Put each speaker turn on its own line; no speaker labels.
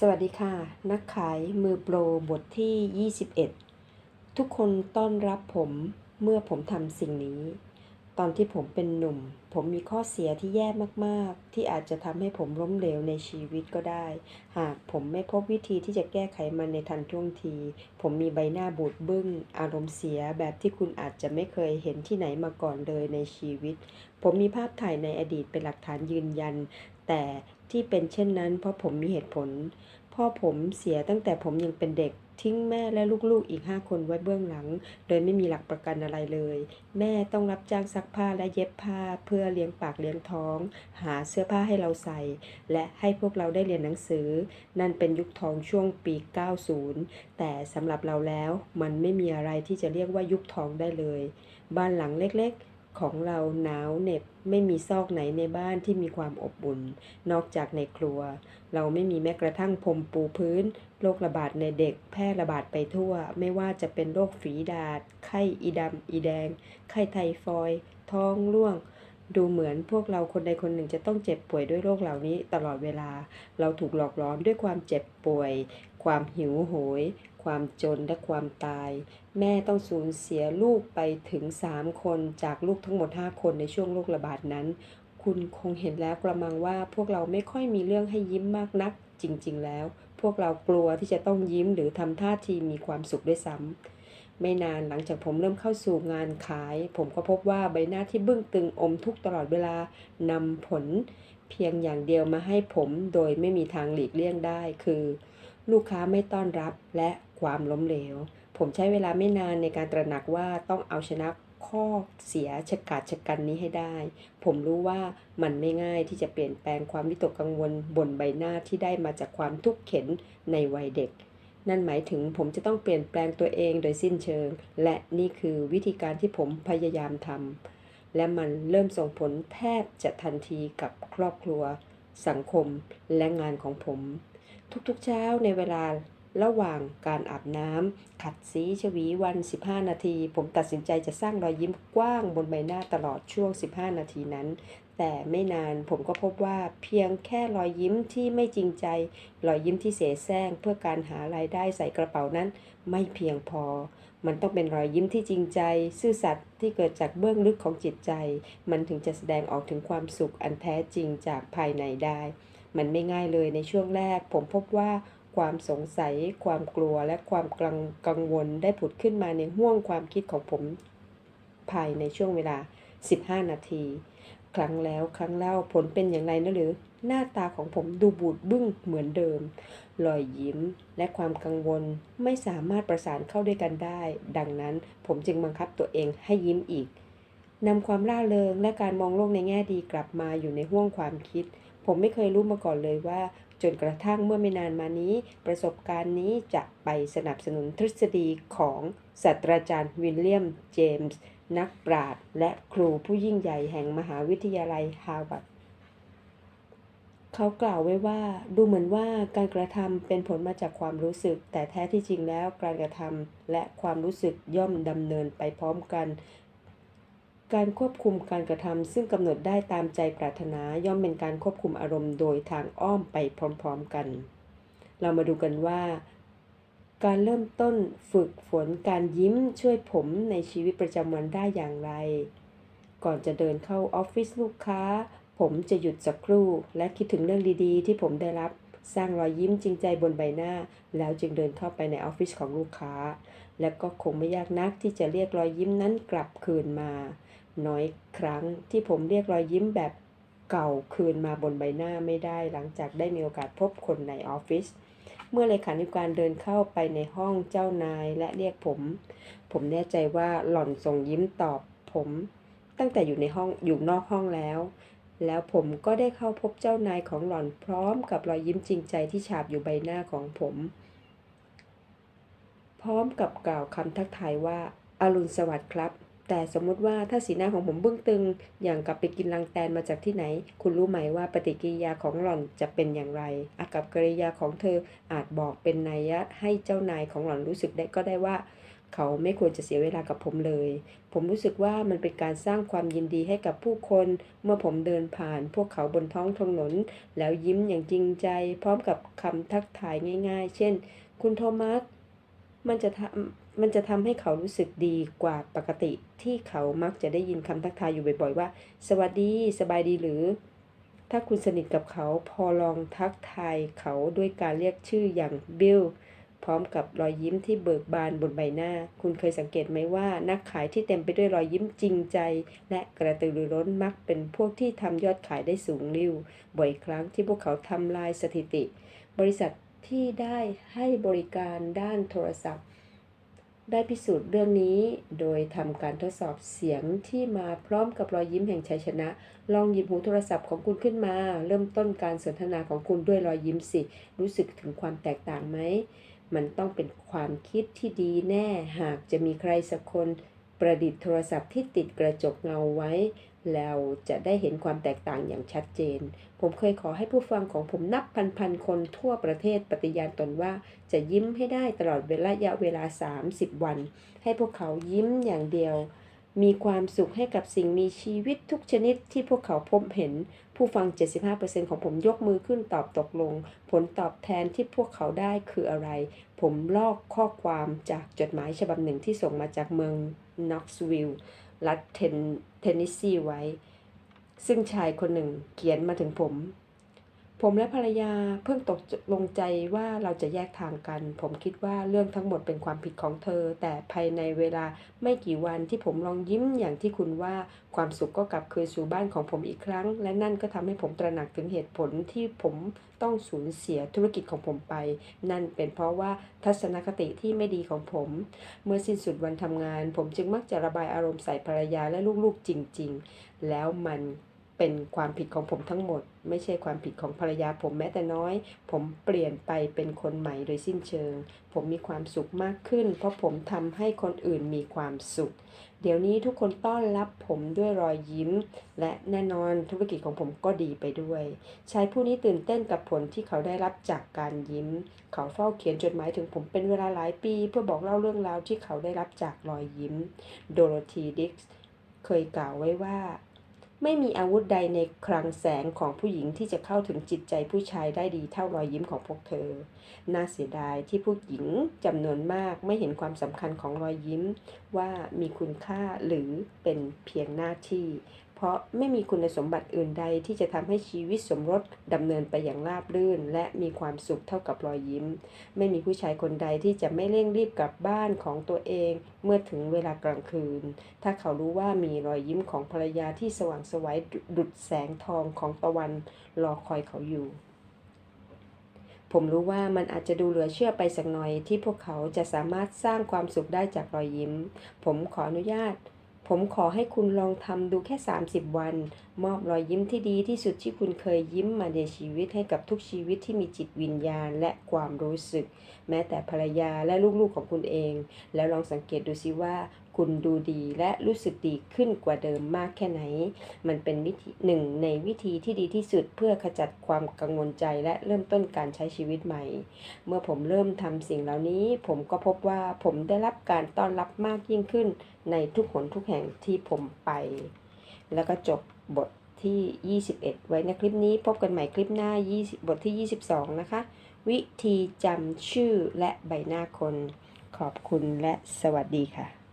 สวัสดีค่ะ นักขายมือโปรบทที่ 21 ทุกคนต้อนรับผมเมื่อผมทำสิ่งนี้ ตอนที่ผมเป็นหนุ่ม ผมมีข้อเสียที่แย่มากๆ ที่อาจจะทำให้ผมล้มเหลวในชีวิตก็ได้ หากผมไม่พบวิธีที่จะแก้ไขมันในทันท่วงที ผมมีใบหน้าบูดบึ้ง อารมณ์เสียแบบที่คุณอาจจะไม่เคยเห็นที่ไหนมาก่อนเลยในชีวิต ผมมีภาพถ่ายในอดีตเป็นหลักฐานยืนยัน แต่ที่เป็นเช่นนั้น เพราะผมมีเหตุผล พ่อผมเสียตั้งแต่ผมยังเป็นเด็กทิ้งแม่และลูกๆอีกห้าคนไว้เบื้องหลัง โดยไม่มีหลักประกันอะไรเลย แม่ต้องรับจ้างซักผ้าและเย็บผ้าเพื่อเลี้ยงปากเลี้ยงท้อง หาเสื้อผ้าให้เราใส่ และให้พวกเราได้เรียนหนังสือ นั่นเป็นยุคทองช่วงปี 90 แต่สำหรับเราแล้วมันไม่มีอะไรที่จะเรียกว่ายุคทองได้เลย บ้านหลังเล็กๆ ของเราหนาวเหน็บไม่มีซอกไหนในบ้านที่มีความอบอุ่น นอกจากในครัว เราไม่มีแม้กระทั่งพรมปูพื้นโรคระบาดในเด็กแพร่ระบาดไปทั่ว ไม่ว่าจะเป็นโรคฝีดาษไข้อีดำอีแดง ไข้ไทฟอย ท้องร่วง ดูเหมือนพวกเราคนใดคนหนึ่งจะต้องเจ็บป่วยด้วยโรคเหล่านี้ตลอดเวลา เราถูกหลอกล้อมด้วยความเจ็บป่วย ความหิวโหย ความจนและความตาย แม่ต้องสูญเสียลูกไปถึง 3 คนจากลูกทั้งหมด 5 คนในช่วงโรคระบาดนั้น คุณคงเห็นแล้วกระมังว่าพวกเราไม่ค่อยมีเรื่องให้ยิ้มมากนัก จริง ๆ แล้ว พวกเรากลัวที่จะต้องยิ้มหรือทำท่าทีมีความสุขด้วยซ้ำ ไม่นานหลังจากผมเริ่มเข้าสู่งานขาย ผมก็พบว่าใบหน้าที่บึ้งตึงอมทุกตลอดเวลานำผลเพียงอย่างเดียวมาให้ผมโดยไม่มีทางหลีกเลี่ยงได้ คือ ลูกค้าไม่ต้อนรับและความล้มเหลว ผมใช้เวลาไม่นานในการตระหนักว่าต้องเอาชนะข้อเสียชะกาจชะกันนี้ให้ได้ ผมรู้ว่ามันไม่ง่ายที่จะเปลี่ยนแปลงความวิตกกังวลบนใบหน้าที่ได้มาจากความทุกข์เข็นในวัยเด็ก นั่นหมายถึงผมจะต้องเปลี่ยนแปลงตัวเองโดยสิ้นเชิง และนี่คือวิธีการที่ผมพยายามทำและมันเริ่มส่งผลแทบจะทันทีกับครอบครัว สังคม และงานของผม ทุกๆเช้าในเวลาระหว่างการอาบน้ำขัดสีชวีวัน 15 นาที ผมตัดสินใจจะสร้างรอยยิ้มกว้างบนใบหน้าตลอดช่วง 15 นาทีนั้น แต่ไม่นานผมก็พบว่าเพียงแค่รอยยิ้มที่ไม่จริงใจ รอยยิ้มที่เสแสร้งเพื่อการหารายได้ใส่กระเป๋านั้นไม่เพียงพอ มันต้องเป็นรอยยิ้มที่จริงใจ ซื่อสัตย์ที่เกิดจากเบื้องลึกของจิตใจ มันถึงจะแสดงออกถึงความสุขอันแท้จริงจากภายในได้ มันไม่ง่ายเลยในช่วงแรก ผมพบว่าความสงสัย ความกลัวและความกังกังวลได้ผุดขึ้นมาในห้วงความคิดของผม ภายในช่วงเวลา 15 นาที ครั้งแล้วครั้งเล่าผลเป็นอย่างไรนะหรือ หน้าตาของผมดูบูดบึ้งเหมือนเดิมรอยยิ้มและความกังวลไม่สามารถประสานเข้าด้วยกันได้ ดังนั้นผมจึงบังคับตัวเองให้ยิ้มอีกนำความร่าเริงและการมองโลกในแง่ดีกลับมาอยู่ในห้วงความคิด ผมไม่เคยรู้มาก่อนเลยว่า จนกระทั่งเมื่อไม่นานมานี้ ประสบการณ์นี้จะไปสนับสนุนทฤษฎีของศาสตราจารย์วิลเลียม เจมส์ นักปราชญ์และครูผู้ยิ่งใหญ่แห่งมหาวิทยาลัยฮาร์วาร์ดเขากล่าวไว้ว่าดูเหมือนว่าการกระทำเป็นผลมาจากความรู้สึก แต่แท้ที่จริงแล้วการกระทำและความรู้สึกย่อมดำเนินไปพร้อมกัน การควบคุมการกระทำซึ่งกำหนดได้ตามใจปรารถนาย่อมเป็นการควบคุมอารมณ์โดยทางอ้อมไปพร้อมๆกัน เรามาดูกันว่า การเริ่มต้นฝึกฝนการยิ้มช่วยผมในชีวิตประจำวันได้อย่างไร ก่อนจะเดินเข้าออฟฟิศลูกค้า ผมจะหยุดสักครู่ และคิดถึงเรื่องดีๆ ที่ผมได้รับสร้างรอยยิ้มจริงใจบนใบหน้า แล้วจึงเดินเข้าไปในออฟฟิศของลูกค้า และก็คงไม่ยากนักที่จะเรียกรอยยิ้มนั้นกลับคืนมา น้อยครั้งที่ผมเรียกรอยยิ้มแบบเก่าคืนมาบนใบหน้าไม่ได้ หลังจากได้มีโอกาสพบคนในออฟฟิศ เมื่อเลขาธิการเดินเข้าไปในห้องเจ้านายและเรียกผม ผมแน่ใจว่าหล่อนส่งยิ้มตอบผม ตั้งแต่อยู่ในห้องอยู่นอกห้องแล้ว แล้วผมก็ได้เข้าพบเจ้านายของหล่อนพร้อมกับรอยยิ้มจริงใจที่ฉาบอยู่ใบหน้าของผม พร้อมกับกล่าวคำทักทายว่าอารุณสวัสดิ์ครับ แต่สมมุติว่าถ้าสีหน้าของผมบึ้งตึง อย่างกับไปกินรังแตนมาจากที่ไหน คุณรู้ไหมว่าปฏิกิริยาของหล่อนจะเป็นอย่างไร อากับกิริยาของเธออาจบอกเป็นนัยยะให้เจ้านายของหล่อนรู้สึกได้ก็ได้ว่า เขาไม่ควรจะเสียเวลากับผมเลย ผมรู้สึกว่ามันเป็นการสร้างความยินดีให้กับผู้คน เมื่อผมเดินผ่านพวกเขาบนท้องถนน แล้วยิ้มอย่างจริงใจ พร้อมกับคำทักทายง่าย ๆ เช่น คุณโทมัส มันจะทำมันจะทำให้เขารู้สึกดีกว่าปกติที่เขามักจะได้ยินคำทักทายอยู่บ่อยๆว่า สวัสดี สบายดีหรือ ถ้าคุณสนิทกับเขาพอลองทักทายเขาด้วยการเรียกชื่ออย่างบิลพร้อมกับรอยยิ้มที่เบิกบานบนใบหน้า คุณเคยสังเกตไหมว่า นักขายที่เต็มไปด้วยรอยยิ้มจริงใจ และกระตือรือร้นมักเป็นพวกที่ทำยอดขายได้สูงริ้ว บ่อยครั้งที่พวกเขาทำลายสถิติ บริษัท ที่ได้ให้บริการด้านโทรศัพท์ ได้พิสูจน์เรื่องนี้ โดยทำการทดสอบเสียงที่มาพร้อมกับรอยยิ้มแห่งชัยชนะ ลองหยิบหูโทรศัพท์ของคุณขึ้นมา เริ่มต้นการสนทนาของคุณด้วยรอยยิ้มสิ รู้สึกถึงความแตกต่างไหม มันต้องเป็นความคิดที่ดีแน่ หากจะมีใครสักคน ประดิษฐ์โทรศัพท์ที่ติดกระจกเงาไว้แล้วจะได้เห็นความแตกต่างอย่างชัดเจน ผมเคยขอให้ผู้ฟังของผมนับพันๆคนทั่วประเทศปฏิญาณตนว่าจะยิ้มให้ได้ตลอดเวลาระยะเวลา 30 วัน ให้พวกเขายิ้มอย่างเดียว มีความสุขให้กับสิ่งมีชีวิตทุกชนิดที่พวกเขาพบเห็น ผู้ฟัง 75%ของผมยกมือขึ้นตอบตกลง ผลตอบแทนที่พวกเขาได้คืออะไร ผมลอกข้อความจากจดหมายฉบับหนึ่งที่ส่งมาจากเมือง น็อกซ์วิลล์รัฐเทนเทนนิสซีไว้ ซึ่งชายคนหนึ่งเขียนมาถึงผม ผมและภรรยาเพิ่งตกลงใจว่าเราจะแยกทางกัน ผมคิดว่าเรื่องทั้งหมดเป็นความผิดของเธอ แต่ภายในเวลาไม่กี่วันที่ผมลองยิ้มอย่างที่คุณว่าความสุขก็กลับคืนสู่บ้านของผมอีกครั้ง และนั่นก็ทำให้ผมตระหนักถึงเหตุผลที่ผมต้องสูญเสียธุรกิจของผมไป นั่นเป็นเพราะว่าทัศนคติที่ไม่ดีของผม เมื่อสิ้นสุดวันทำงาน ผมจึงมักจะระบายอารมณ์ใส่ภรรยาและลูกๆจริง ๆ แล้วมัน เป็นความผิดของผมทั้งหมด ไม่ใช่ความผิดของภรรยาผมแม้แต่น้อย ผมเปลี่ยนไปเป็นคนใหม่โดยสิ้นเชิง ผมมีความสุขมากขึ้น เพราะผมทำให้คนอื่นมีความสุข เดี๋ยวนี้ทุกคนต้อนรับผมด้วยรอยยิ้ม และแน่นอนธุรกิจของผมก็ดีไปด้วย ชายผู้นี้ตื่นเต้นกับผลที่เขาได้รับจากการยิ้ม เขาเฝ้าเขียนจดหมายถึงผมเป็นเวลาหลายปี เพื่อบอกเล่าเรื่องราวที่เขาได้รับจากรอยยิ้ม โดโรธีดิกส์เคยกล่าวไว้ว่า ไม่มีอาวุธใดในคลังแสงของผู้หญิงที่จะเข้าถึงจิตใจผู้ชายได้ดีเท่ารอยยิ้มของพวกเธอ น่าเสียดายที่ผู้หญิงจำนวนมากไม่เห็นความสำคัญของรอยยิ้ม ว่ามีคุณค่าหรือเป็นเพียงหน้าที่ เพราะไม่มีคุณสมบัติอื่นใดที่จะทำให้ชีวิตสมรสดำเนินไปอย่างราบรื่น และมีความสุขเท่ากับรอยยิ้ม ไม่มีผู้ชายคนใดที่จะไม่เร่งรีบกลับบ้านของตัวเอง เมื่อถึงเวลากลางคืน ถ้าเขารู้ว่ามีรอยยิ้มของภรรยาที่สว่างไสวัยดุดแสงทองของตะวันรอคอยเขาอยู่ผมรู้ว่ามันอาจจะดูเหลือเชื่อไปสักหน่อยที่พวกเขาจะสามารถสร้างความสุขได้จากรอยยิ้ม ผมขออนุญาต ผมขอให้คุณลองทำดูแค่ 30 วัน มอบรอยยิ้มที่ดีที่สุดที่คุณเคยยิ้มมาในชีวิตให้กับทุกชีวิตที่มีจิตวิญญาณและความรู้สึก แม้แต่ภรรยาและลูกๆของคุณเอง แล้วลองสังเกตดูซิว่า คุณดูดีและรู้สึกดีขึ้นกว่าเดิมมากแค่ไหน มันเป็นวิธีหนึ่งในวิธีที่ดีที่สุดเพื่อขจัดความกังวลใจและเริ่มต้นการใช้ชีวิตใหม่ เมื่อผมเริ่มทำสิ่งเหล่านี้ ผมก็พบว่าผมได้รับการต้อนรับมากยิ่งขึ้นในทุกหนทุกแห่ห่งที่ผมไป แล้วก็จบบทที่ 21 ไว้ในคลิปนี้พบกันใหม่คลิปหน้า 20 บทที่ 22 นะคะ วิธีจำชื่อและใบหน้าคน ขอบคุณและสวัสดีค่ะ